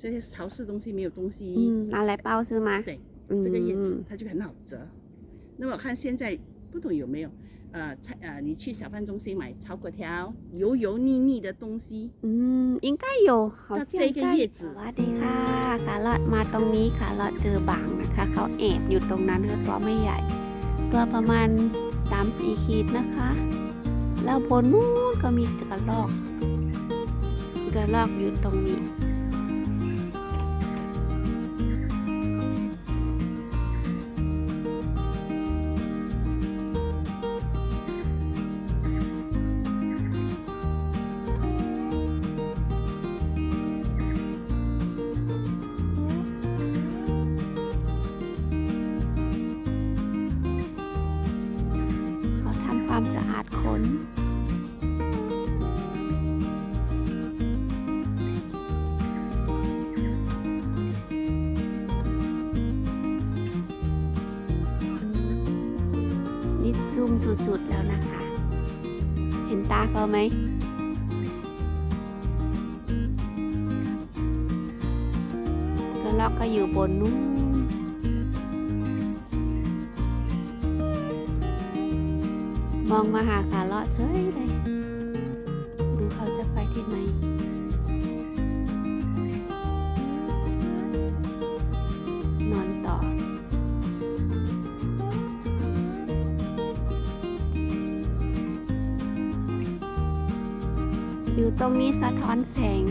这些潮湿东西没有东西， อืมอะไรเป้าซื้อมา 对， อืม 这个叶子它就很好折。那么看现在不懂有没有，呃，菜呃，你去小贩中心买炒粿条，油油腻腻的东西， อืมอิงก้าโยเขา 那 เชี่ย 这 ว 个 ใจ 叶 ส 子 วัสดีค่ะขาลอดมาตรงนี้ขาลอดเจอบางนะคะ เขาแอบอยู่ตรงนั้นค่ะตัวไม่ใหญ่ ตัวประมาณ 3-4 ขีดนะคะ แล้วบนนู้นก็มีกระรอก กระรอกอยู่ตรงนี้ าดขน นี่ซูมสุดๆแล้วนะคะ เห็นตาเขาไหมกระลอกก็อยู่บนนู้น องมาหาขาเลาะเฉยเลยดูเขาจะไปที่ไหนนอนต่อ อยู่ตรงนี้สะท้อนแสง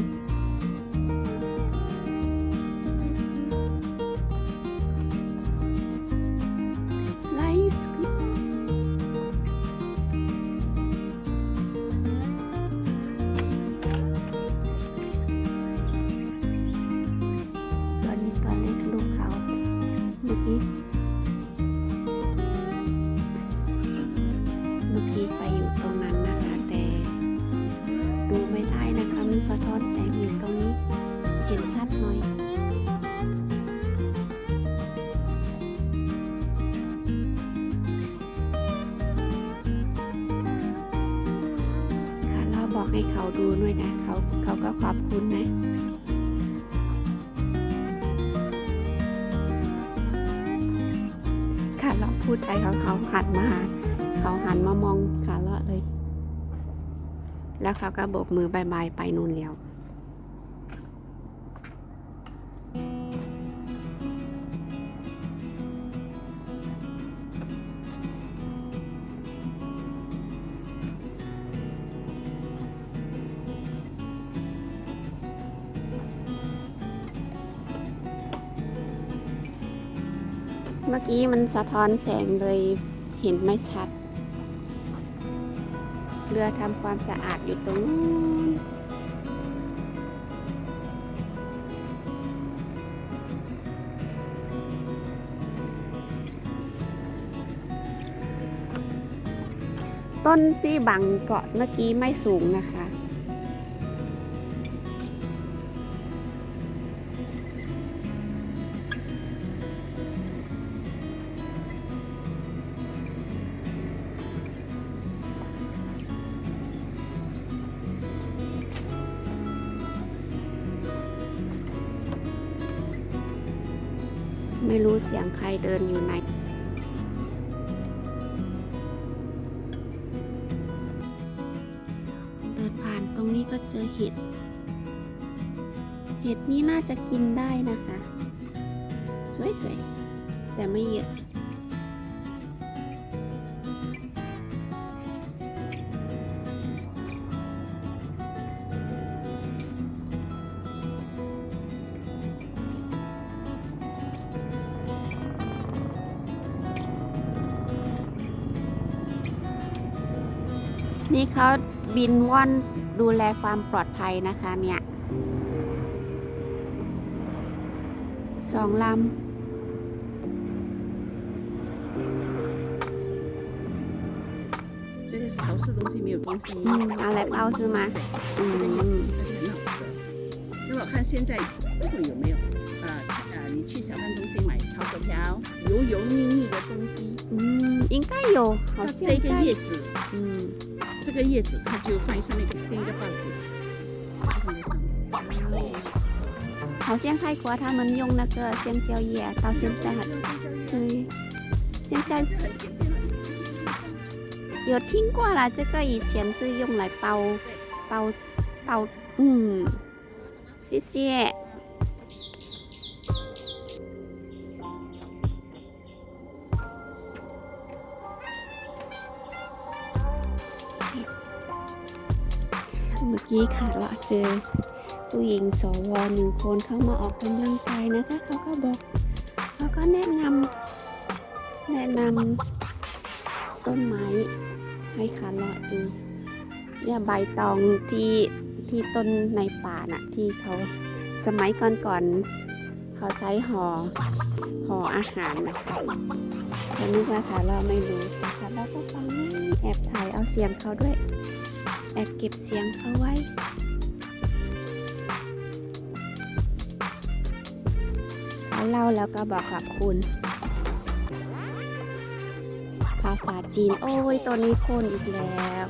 อกให้เขาดูด้วยนะเขาเขาก็ขอบคุณนะค่ะเราพูดไปเขาเขาหันมาหาเขาหันมามองขาเลาะเลย แล้วเขาก็โบกมือบายบายไปนู่นแล้ว เมื่อกี้มันสะท้อนแสงเลยเห็นไม่ชัด เรือทำความสะอาดอยู่ตรงนู้นต้นที่บังเกาะเมื่อกี้ไม่สูงนะคะ ไม่รู้เสียงใครเดินอยู่ไหนเดินผ่านตรงนี้ก็เจอเห็ด เห็ดนี่น่าจะกินได้นะคะ สวยๆ แต่ไม่เยอะ นี่เขาบินว่อนดูแลความปลอดภัยนะคะเนี่ยสองล 这些潮湿东西没有东西， ำอืมอะไรเป้าซื้อมา อื 这个叶 ม 子它就很好折。那么看现在不懂有没有，呃呃，你去小贩中心买炒粿条，油油腻腻的东西， อืมอิงก้าโยเขา 那 เชี่ยว 这个 ใจ 叶子， อืม 这个叶子它就放在上面，跟一个报纸放在上面。 好像泰国他们用那个香蕉叶，到现在还对，现在是有听过啦，这个以前是用来包包包，嗯，谢谢。 กี้ค่ะเราเจอผู้หญิงสวหนึ่งคนเข้ามาออกกำลังกายนะคะเขาก็บอกเขาก็แนะนำแนะนำต้นไม้ให้ขาเลาดูเนี่ยใบตองที่ที่ต้นในป่าน่ะที่เขาสมัยก่อนๆเขาใช้ห่อห่ออาหารนะคะแต่นึกว่าขาเลาไม่รู้แต่ขาเลาก็ฟังแอบถ่ายเอาเสียงเขาด้วย แอบเก็บเสียงเอาไว้เขาเล่าแล้วก็บอกขอบคุณ ภาษาจีน โอ้ยตัวนี้คนอีกแล้ว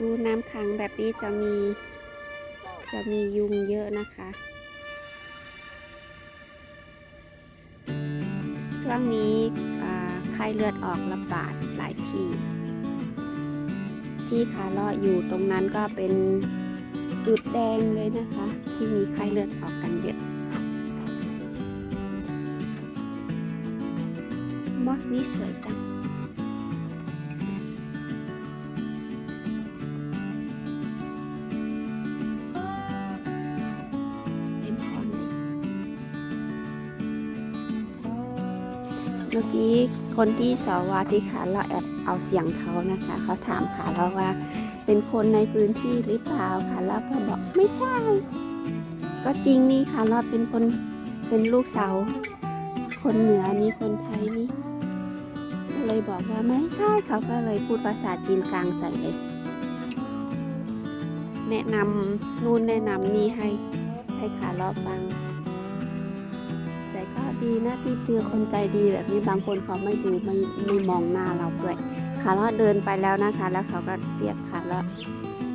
ดูน้ำขังแบบนี้จะมี จะมียุงเยอะนะคะ ช่วงนี้ไข้เลือดออกระบาดหลายที่ ที่ขาเลาะอยู่ตรงนั้นก็เป็นจุดแดงเลยนะคะ ที่มีไข้เลือดออกกันเยอะมอสนี่สวยจัง เมื่อกี้คนที่สวาที่ขาเราแอบเอาเสียงเขานะคะ เขาถามขาเราว่า เป็นคนในพื้นที่หรือเปล่าขาเราก็บอกไม่ใช่ ก็จริงนี่ค่ะเราเป็นคนเป็นลูกสาวคนเหนือนี่คนไทยนี่ก็เลยบอกว่าไม่ใช่เขาก็เลยพูดภาษาจีนกลางใส่เลยแนะนำนู่นแนะนำนี่ให้ให้ขาเลาฟัง ดีนะที่เจอคนใจดีแบบนี้บางคนเขาไม่ดูไม่ไม่มองหน้าเราด้วยขาเลาะเดินไปแล้วนะคะ แล้วเขาก็เรียกขาเลาะ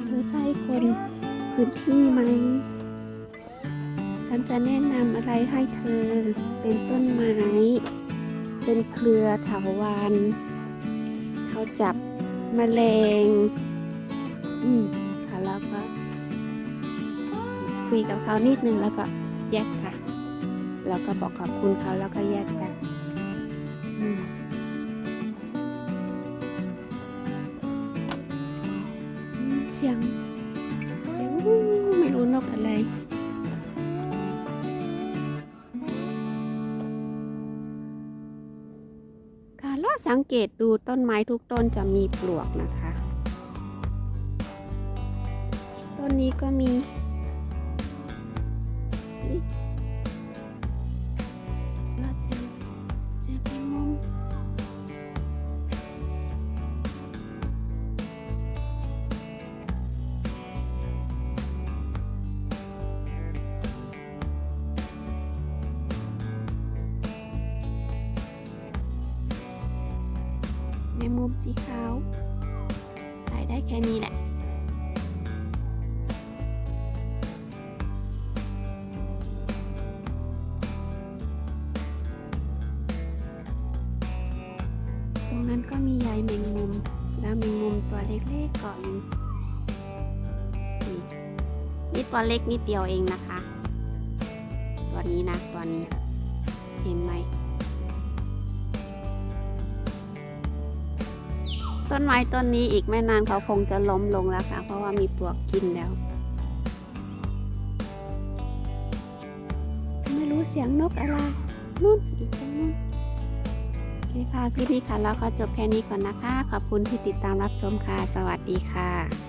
เธอใช่คนพื้นที่ไหมฉันจะแนะนำอะไรให้เธอเป็นต้นไม้ เป็นเครือเถาวันเขาจับแมลงอืมขาเลาะก็คุยกับเขานิดนึงแล้วก็แยกค่ะ แล้วก็บอกขอบคุณเขาแล้วก็แยกกันเสียงไม่รู้นกอะไรค่ะลอสังเกตดูต้นไม้ทุกต้นจะมีปลวกนะคะ ต้นนี้ก็มี งมุมสีขาวถ่ายได้แค่นี้แหละ ตรงนั้นก็มีใยแมงมุม แล้วแมงมุมตัวเล็กๆเกาะอยู่นี่นี่ตัวเล็กนิดเดียวเองนะคะ ตัวนี้นะตัวนี้ เห็นไหม ต้นไม้ต้นนี้อีกไม่นานเขาคงจะล้มลงแล้วค่ะ เพราะว่ามีปลวกกินแล้ว ไม่รู้เสียงนกอะไรนู่นอีกตรงนู้นโอเคค่ะคลิปนี้ค่ะเราก็จบแค่นี้ก่อนนะคะ ขอบคุณที่ติดตามรับชมค่ะ สวัสดีค่ะ